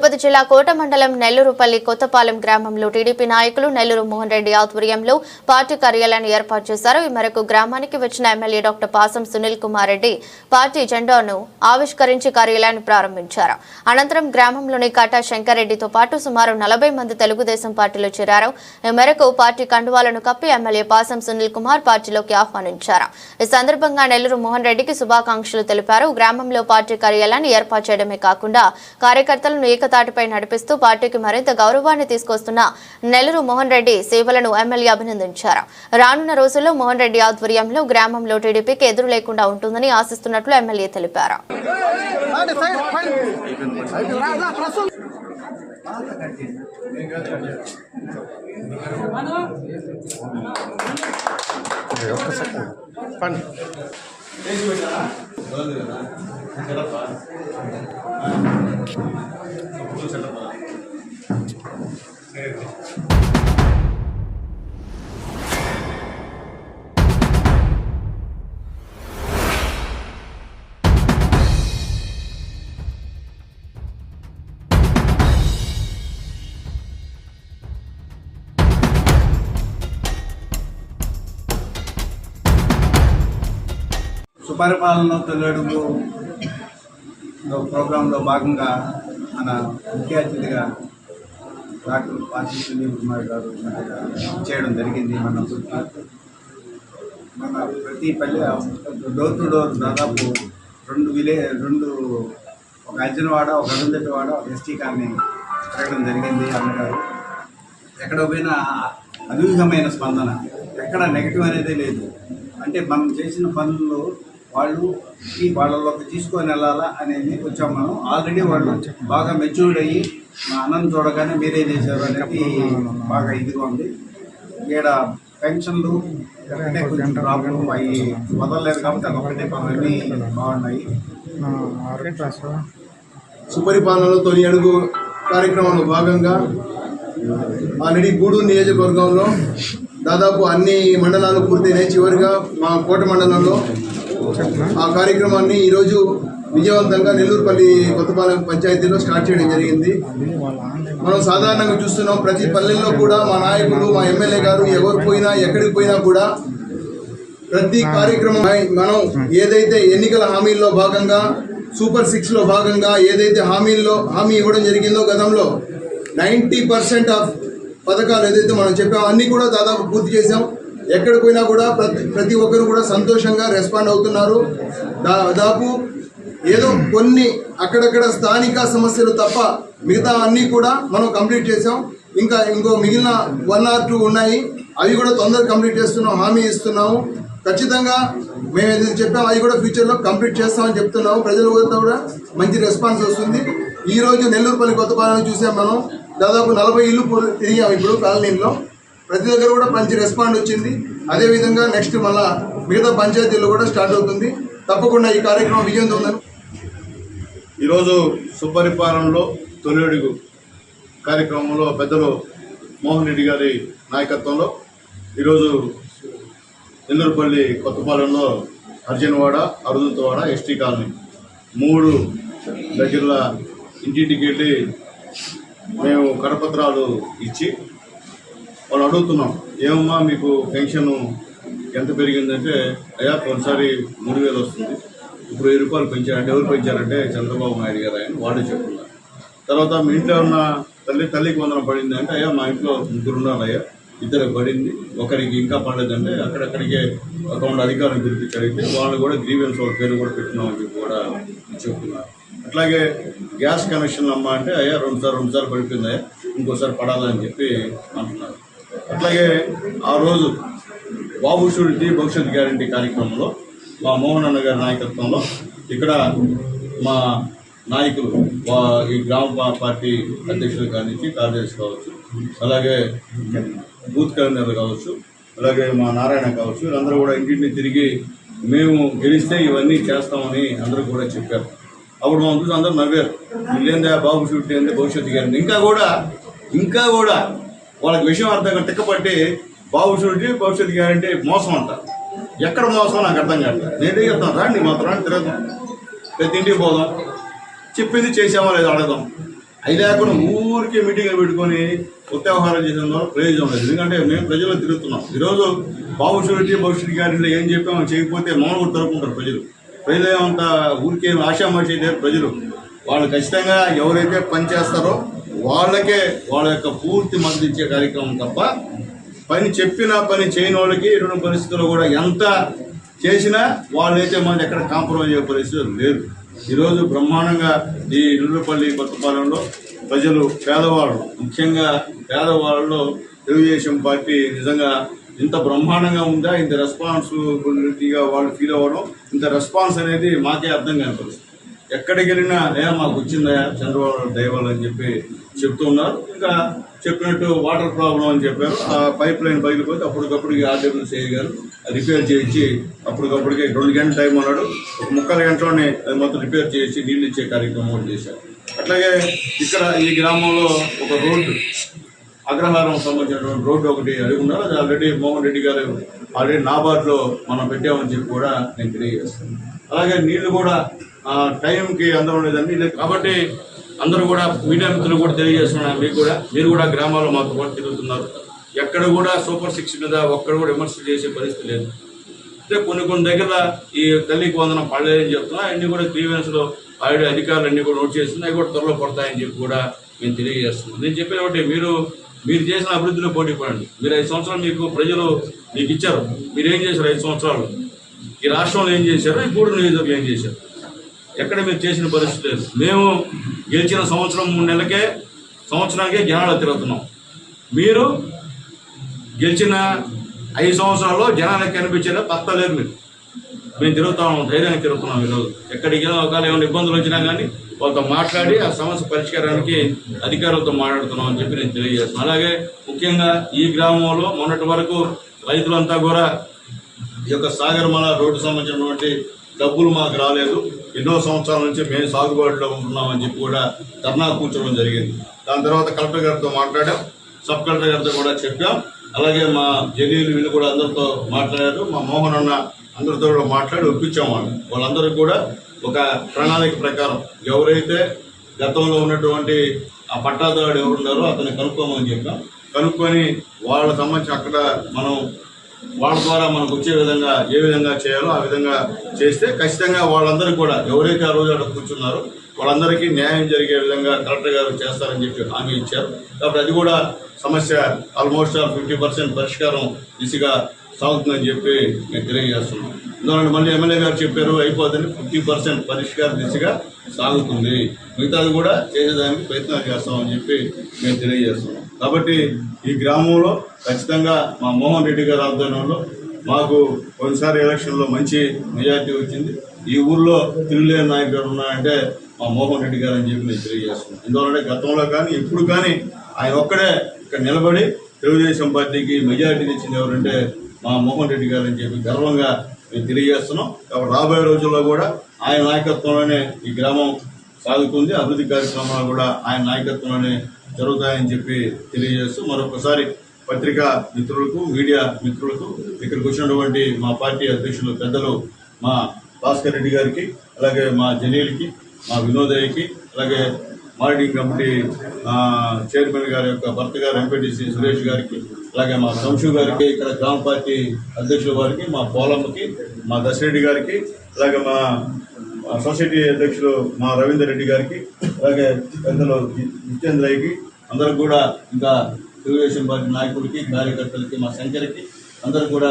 But జిల్లా కోట మండలం నెల్లూరుపల్లి కొత్తపాలెం గ్రామంలో టీడీపీ నాయకులు నెల్లూరు మోహన్ రెడ్డి ఆధ్వర్యంలో పార్టీ కార్యాలయాన్ని ఏర్పాటు చేశారు. ఈ మేరకు గ్రామానికి వచ్చిన ఎమ్మెల్యే డాక్టర్ పాసం సునీల్ కుమార్ రెడ్డి పార్టీ జెండాను ఆవిష్కరించి కార్యాలయాన్ని ప్రారంభించారు. అనంతరం గ్రామంలోని కాటా శంకర్రెడ్డితో పాటు సుమారు నలభై మంది తెలుగుదేశం పార్టీలో చేరారు. ఈ మేరకు పార్టీ కండువాలను కప్పి ఎమ్మెల్యే పాసం సునీల్ కుమార్ పార్టీలోకి ఆహ్వానించారు. ఈ సందర్భంగా నెల్లూరు మోహన్ రెడ్డికి శుభాకాంక్షలు తెలిపారు. గ్రామంలో పార్టీ కార్యాలయాన్ని ఏర్పాటు చేయడమే కాకుండా కార్యకర్తలను ఏకతాటిపై నడిపిస్తూ పార్టీకి మరింత గౌరవాన్ని తీసుకొస్తున్న నెల్లూరు మోహన్ రెడ్డి సేవలను ఎమ్మెల్యే అభినందించారు. రానున్న రోజుల్లో మోహన్ రెడ్డి ఆధ్వర్యంలో గ్రామంలో టీడీపీకి ఎదురు లేకుండా ఉంటుందని ఆశిస్తున్నట్లు ఎమ్మెల్యే తెలిపారు. సుపరిపాలన తొలడుగు ప్రోగ్రాంలో భాగంగా మన ముఖ్య అతిథిగా డాక్టర్ పార్టీ సునీల్ కుమార్ గారు చేయడం జరిగింది. మన మన ప్రతి పల్లె డోర్ టు డోర్ దాదాపు రెండు విలే రెండు ఒక అంజనవాడ ఒక అరుంధతివాడ ఒక ఎస్టీ కాలనీ తిరగడం జరిగింది అన్నగారు ఎక్కడ పోయినా అనూహ్యమైన స్పందన. ఎక్కడ నెగిటివ్ అనేది లేదు. అంటే మనం చేసిన పనులు వాళ్ళు ఈ వాళ్ళలోకి తీసుకొని వెళ్ళాలా అనేది వచ్చాం మనం ఆల్రెడీ వాళ్ళు బాగా మెచ్యూర్డ్ అయ్యి మా అన్నను చూడగానే మీరే చేశారు అనేది బాగా ఇదిగా ఉంది. ఈడ పెన్షన్లు కొంచెం ప్రాబ్లం అవి వదలలేదు కాబట్టి అదొకటే పనులన్నీ బాగున్నాయి. సుపరిపాలనలో తొలి అడుగు కార్యక్రమంలో భాగంగా ఆల్రెడీ గూడూరు నియోజకవర్గంలో దాదాపు అన్ని మండలాలు పూర్తయినాయి. చివరిగా మా కోట మండలంలో ఆ కార్యక్రమాన్ని ఈరోజు విజయవంతంగా నెల్లూరుపల్లి కొత్తపాలెం పంచాయతీలో స్టార్ట్ చేయడం జరిగింది. మనం సాధారణంగా చూస్తున్నాం ప్రతి పల్లెల్లో కూడా మా నాయకులు మా ఎమ్మెల్యే గారు ఎవరు పోయినా ఎక్కడికి పోయినా కూడా ప్రతి కార్యక్రమం మనం ఏదైతే ఎన్నికల హామీల్లో భాగంగా సూపర్ సిక్స్లో భాగంగా ఏదైతే హామీల్లో హామీ ఇవ్వడం జరిగిందో గతంలో నైంటీ పర్సెంట్ ఆఫ్ పథకాలు ఏదైతే మనం చెప్పామో అన్నీ కూడా దాదాపు పూర్తి చేసాం ఎక్కడికి పోయినా కూడా ప్రతి ప్రతి ఒక్కరు కూడా సంతోషంగా రెస్పాండ్ అవుతున్నారు. దాదాపు ఏదో కొన్ని అక్కడక్కడ స్థానిక సమస్యలు తప్ప మిగతా అన్నీ కూడా మనం కంప్లీట్ చేసాం ఇంకా ఇంకో మిగిలిన వన్ ఆర్ టూ ఉన్నాయి. అవి కూడా తొందరగా కంప్లీట్ చేస్తున్నాం హామీ ఇస్తున్నాము ఖచ్చితంగా మేము ఏదైతే చెప్పామో అవి కూడా ఫ్యూచర్లో కంప్లీట్ చేస్తామని చెప్తున్నాము. ప్రజల కూడా మంచి రెస్పాన్స్ వస్తుంది. ఈ రోజు నెల్లూరుపల్లి కొత్తపాలెం చూసాం మనం. దాదాపు నలభై ఇల్లు తిరిగాం ఇప్పుడు కాలనీలో. ప్రతి దగ్గర కూడా మంచి రెస్పాండ్ వచ్చింది. అదేవిధంగా నెక్స్ట్ మళ్ళా మిగతా పంచాయతీల్లో కూడా స్టార్ట్ అవుతుంది. తప్పకుండా ఈ కార్యక్రమం విజయం ఈరోజు సుపరిపాలనలో తొలి అడుగు కార్యక్రమంలో పెద్దలు మోహన్ రెడ్డి గారి నాయకత్వంలో ఈరోజు నెల్లూరుపల్లి కొత్తపాలెంలో అర్జునవాడ అరుదుతవాడ ఎస్టీ కాలనీ మూడు దగ్గర ఇంటింటికి వెళ్ళి మేము కరపత్రాలు ఇచ్చి వాళ్ళు అడుగుతున్నాం ఏమమ్మా మీకు పెన్షన్ ఎంత పెరిగిందంటే అయ్యా కొన్నిసారి మూడు వేలు వస్తుంది. ఇప్పుడు వెయ్యి రూపాయలు పెంచారంటే ఎవరు పెంచారంటే చంద్రబాబు నాయుడు గారు ఆయన వాళ్ళు చెప్తున్నారు. తర్వాత మీ ఇంట్లో ఉన్న తల్లి తల్లికి వందన పడింది అంటే అయ్యా మా ఇంట్లో ముగ్గురు ఉన్నారు అయ్యా ఇద్దరు పడింది. ఒకరికి ఇంకా పడలేదంటే అక్కడక్కడికే అకౌంట్ అధికారం పిలిపించి వాళ్ళు కూడా గ్రీవెన్స్ వాళ్ళ పేరు కూడా పెట్టినామని చెప్పి కూడా చెప్తున్నారు. అట్లాగే గ్యాస్ కనెక్షన్ అమ్మ అంటే అయ్యా రెండుసార్లు రెండుసార్లు పడిపోయింది. అయ్యా ఇంకోసారి పడాలని చెప్పి అంటున్నారు. అట్లాగే ఆ రోజు బాబు షూరిటీ భవిష్యత్ గ్యారంటీ కార్యక్రమంలో మా మోహన్ అన్న గారి నాయకత్వంలో ఇక్కడ మా నాయకులు ఈ గ్రామ పార్టీ అధ్యక్షులు కానించి కార్యదర్శి కావచ్చు అలాగే బూత్ కన్వీనర్లు కావచ్చు అలాగే మా నారాయణ కావచ్చు వీళ్ళందరూ కూడా ఇంటింటిని తిరిగి మేము గెలిస్తే ఇవన్నీ చేస్తామని అందరూ కూడా చెప్పారు. అప్పుడు మా చూసి అందరూ నవ్వారు. వీళ్ళేందా బాబు షూట్ ఏంది భవిష్యత్తు గ్యారంటీ? ఇంకా కూడా ఇంకా కూడా వాళ్ళకి విషయం అర్థం కాదు తిక్కపట్టి బాబు భవిష్యత్ గ్యారంటీ మోసం అంటారు ఎక్కడ మోసం నాకు అర్థం కావట్లేదు నేనే చెప్తాను? రాండి మాత్రం రండి తిరగదాం. ప్రతి ఇంటికి పోదాం. చెప్పింది చేసామో లేదో అడగదాం. అవి లేకుండా ఊరికే మీటింగ్లు పెట్టుకొని ఉత్సాహారం చేసిన ద్వారా ప్రయోజనం లేదు. ఎందుకంటే మేము ప్రజలు తిరుగుతున్నాం. ఈరోజు బాబు షూరిటీ భవిష్యత్ గారిలో ఏం చెప్పామో చేయకపోతే మామూలు తరుపుకుంటారు ప్రజలు. ప్రజలు ఏమంత ఊరికే ఆశామాషి లేరు ప్రజలు. వాళ్ళు ఖచ్చితంగా ఎవరైతే పని చేస్తారో వాళ్ళకే వాళ్ళ యొక్క పూర్తి మద్దతు ఇచ్చే కార్యక్రమం తప్ప పని చెప్పిన పని చేయని వాళ్ళకి ఇటువంటి పరిస్థితుల్లో కూడా ఎంత చేసినా వాళ్ళైతే మనకి ఎక్కడ కాంప్రమైజ్ అయ్యే పరిస్థితులు లేదు. ఈరోజు బ్రహ్మాండంగా ఈ ఇల్లుపల్లి కొత్తపాలెంలో ప్రజలు పేదవాళ్ళు ముఖ్యంగా పేదవాళ్ళలో తెలుగుదేశం పార్టీ నిజంగా ఇంత బ్రహ్మాండంగా ఉందా ఇంత రెస్పాన్సిబిలిటీగా వాళ్ళు ఫీల్ అవ్వడం ఇంత రెస్పాన్స్ అనేది మాకే అర్థం కాని పరిస్థితి. ఎక్కడికి వెళ్ళినా ఏ మాకు వచ్చిందా చంద్రబాబు దయవల్ అని చెప్పి చెప్తూ ఉన్నారు. ఇంకా చెప్పినట్టు వాటర్ ప్రాబ్లం అని చెప్పారు. ఆ పైప్ లైన్ పగిలిపోతే అప్పటికప్పుడు ఆర్డబ్ల్యూసీ గారు రిపేర్ చేయించి అప్పటికప్పటికి రెండు గంటల టైం అన్నాడు. ఒక ముక్కల గంటలోనే అది మొత్తం రిపేర్ చేసి నీళ్ళు ఇచ్చే కార్యక్రమం కూడా చేశారు. అట్లాగే ఇక్కడ ఈ గ్రామంలో ఒక రోడ్డు అగ్రహారం సంబంధించినటువంటి రోడ్డు ఒకటి అడిగి ఉన్నారు. అది ఆల్రెడీ మోహన్ రెడ్డి గారు ఆల్రెడీ నాబార్డ్లో మనం పెట్టామని చెప్పి కూడా నేను తెలియజేస్తాను అలాగే నీళ్ళు కూడా టైంకి అందడం లేదండి కాబట్టి అందరూ కూడా మీడియా మిత్రులు కూడా తెలియజేస్తున్నాను. మీకు కూడా మీరు కూడా గ్రామాల్లో మాకు కూడా తిరుగుతున్నారు. ఎక్కడ కూడా సూపర్ సిక్స్ మీద ఒక్కడ కూడా విమర్శ చేసే పరిస్థితి లేదు. అంటే కొన్ని కొన్ని దగ్గర ఈ తల్లికి వందనం పడలేదని చెప్తున్నా. అన్ని కూడా గ్రీవెన్స్లో ఆల్రెడీ అధికారులు అన్ని కూడా నోట్ చేస్తున్నాయి అవి కూడా త్వరలో పడతాయని చెప్పి కూడా మేము తెలియజేస్తున్నాం. నేను చెప్పేది ఒకటి మీరు మీరు చేసిన అభివృద్ధిలో పోటీ పడండి. మీరు ఐదు సంవత్సరాలు మీకు ప్రజలు మీకు ఇచ్చారు. మీరు ఏం చేశారు ఐదు సంవత్సరాలు? ఈ రాష్ట్రంలో ఏం చేశారు? ఈ గూడూరు నియోజకవర్గం ఏం చేశారు? ఎక్కడ మీరు చేసిన పరిస్థితి? లేదు మేము గెలిచిన సంవత్సరం మూడు నెలలకే సంవత్సరానికే జనాలు తిరుగుతున్నాం. మీరు గెలిచిన ఐదు సంవత్సరాల్లో జనానికి కనిపించేలా పత్తలేదు మీరు. మేము తిరుగుతాము ధైర్యానికి తిరుగుతున్నాం ఈరోజు. ఎక్కడికి ఒకవేళ ఏమైనా ఇబ్బందులు వచ్చినా కానీ వాళ్ళతో మాట్లాడి ఆ సమస్య పరిష్కారానికి అధికారులతో మాట్లాడుతున్నాం అని చెప్పి నేను తెలియజేస్తున్నాను. అలాగే ముఖ్యంగా ఈ గ్రామంలో మొన్నటి వరకు రైతులంతా కూడా ఈ యొక్క సాగరమల రోడ్డు సంబంధించినటువంటి డబ్బులు మాకు రాలేదు. ఎన్నో సంవత్సరాల నుంచి మేము సాగుబాటులో ఉంటున్నామని చెప్పి కూడా ధర్నా కూర్చోవడం జరిగింది. దాని తర్వాత కలెక్టర్ గారితో మాట్లాడాం. సబ్ కలెక్టర్ గారితో కూడా చెప్పాం. అలాగే మా జలీలు వీళ్ళు కూడా అందరితో మాట్లాడారు. మా మోహన్ అన్న అందరితో కూడా మాట్లాడి ఒప్పించాం వాళ్ళు వాళ్ళందరూ కూడా ఒక ప్రణాళిక ప్రకారం ఎవరైతే గతంలో ఉన్నటువంటి ఆ పట్టాదారుడు ఎవరు ఉన్నారో అతన్ని కనుక్కోమని చెప్పాం. కనుక్కొని వాళ్ళ సంబంధించి అక్కడ మనం వాళ్ళ ద్వారా మనకు వచ్చే విధంగా ఏ విధంగా చేయాలో ఆ విధంగా చేస్తే ఖచ్చితంగా వాళ్ళందరూ కూడా ఎవరైతే ఆ రోజు అక్కడ కూర్చున్నారో వాళ్ళందరికీ న్యాయం జరిగే విధంగా కలెక్టర్ గారు చేస్తారని చెప్పి హామీ ఇచ్చారు. కాబట్టి అది కూడా సమస్య ఆల్మోస్ట్ ఫిఫ్టీ పర్సెంట్ పరిష్కారం దిశగా సాగుతుందని చెప్పి నేను తెలియజేస్తున్నాను ఎందుకంటే మళ్ళీ ఎమ్మెల్యే గారు చెప్పారు అయిపోతుంది ఫిఫ్టీ పర్సెంట్ పరిష్కార దిశగా సాగుతుంది. మిగతాది కూడా చేసేదానికి ప్రయత్నాలు చేస్తామని చెప్పి మేము తెలియజేస్తున్నాం కాబట్టి ఈ గ్రామంలో ఖచ్చితంగా మా మోహన్ రెడ్డి గారి ఆధ్వర్యంలో మాకు కొన్నిసారి ఎలక్షన్లో మంచి మెజార్టీ వచ్చింది. ఈ ఊర్లో తిరుగులేని నాయకుడు ఉన్నాయంటే మా మోహన్ రెడ్డి గారు అని చెప్పి నేను తెలియజేస్తున్నాను ఎందువల్లంటే గతంలో కానీ ఇప్పుడు కానీ ఆయన ఒక్కడే ఇక్కడ నిలబడి తెలుగుదేశం పార్టీకి మెజార్టీ ఇచ్చింది ఎవరంటే మా మోహన్ రెడ్డి గారు అని చెప్పి గర్వంగా మేము తెలియజేస్తున్నాం. కాబట్టి రాబోయే రోజుల్లో కూడా ఆయన నాయకత్వంలోనే ఈ గ్రామం సాగుతుంది. అభివృద్ధి కార్యక్రమాలు కూడా ఆయన నాయకత్వంలోనే జరుగుతాయని చెప్పి తెలియజేస్తూ మరొకసారి పత్రికా మిత్రులకు మీడియా మిత్రులకు ఇక్కడికి వచ్చినటువంటి మా పార్టీ అధ్యక్షులు పెద్దలు మా భాస్కర్ రెడ్డి గారికి అలాగే మా జనీల్కి మా వినోదయ్యకి అలాగే మానిటరింగ్ కమిటీ చైర్మన్ గారి యొక్క భర్త గారు ఎంపీటీసీ సురేష్ గారికి అలాగే మా సంశు గారికి ఇక్కడ గ్రామ పార్టీ అధ్యక్షుల వారికి మా పోలమ్మకి మా దశరెడ్డి గారికి అలాగే మా సొసైటీ అధ్యక్షులు మా రవీందర్ రెడ్డి గారికి అలాగే పెద్దలు జితేంద్రయ్యకి అందరూ కూడా ఇంకా తెలుగుదేశం పార్టీ నాయకుడికి కార్యకర్తలకి మా శంకర్కి అందరూ కూడా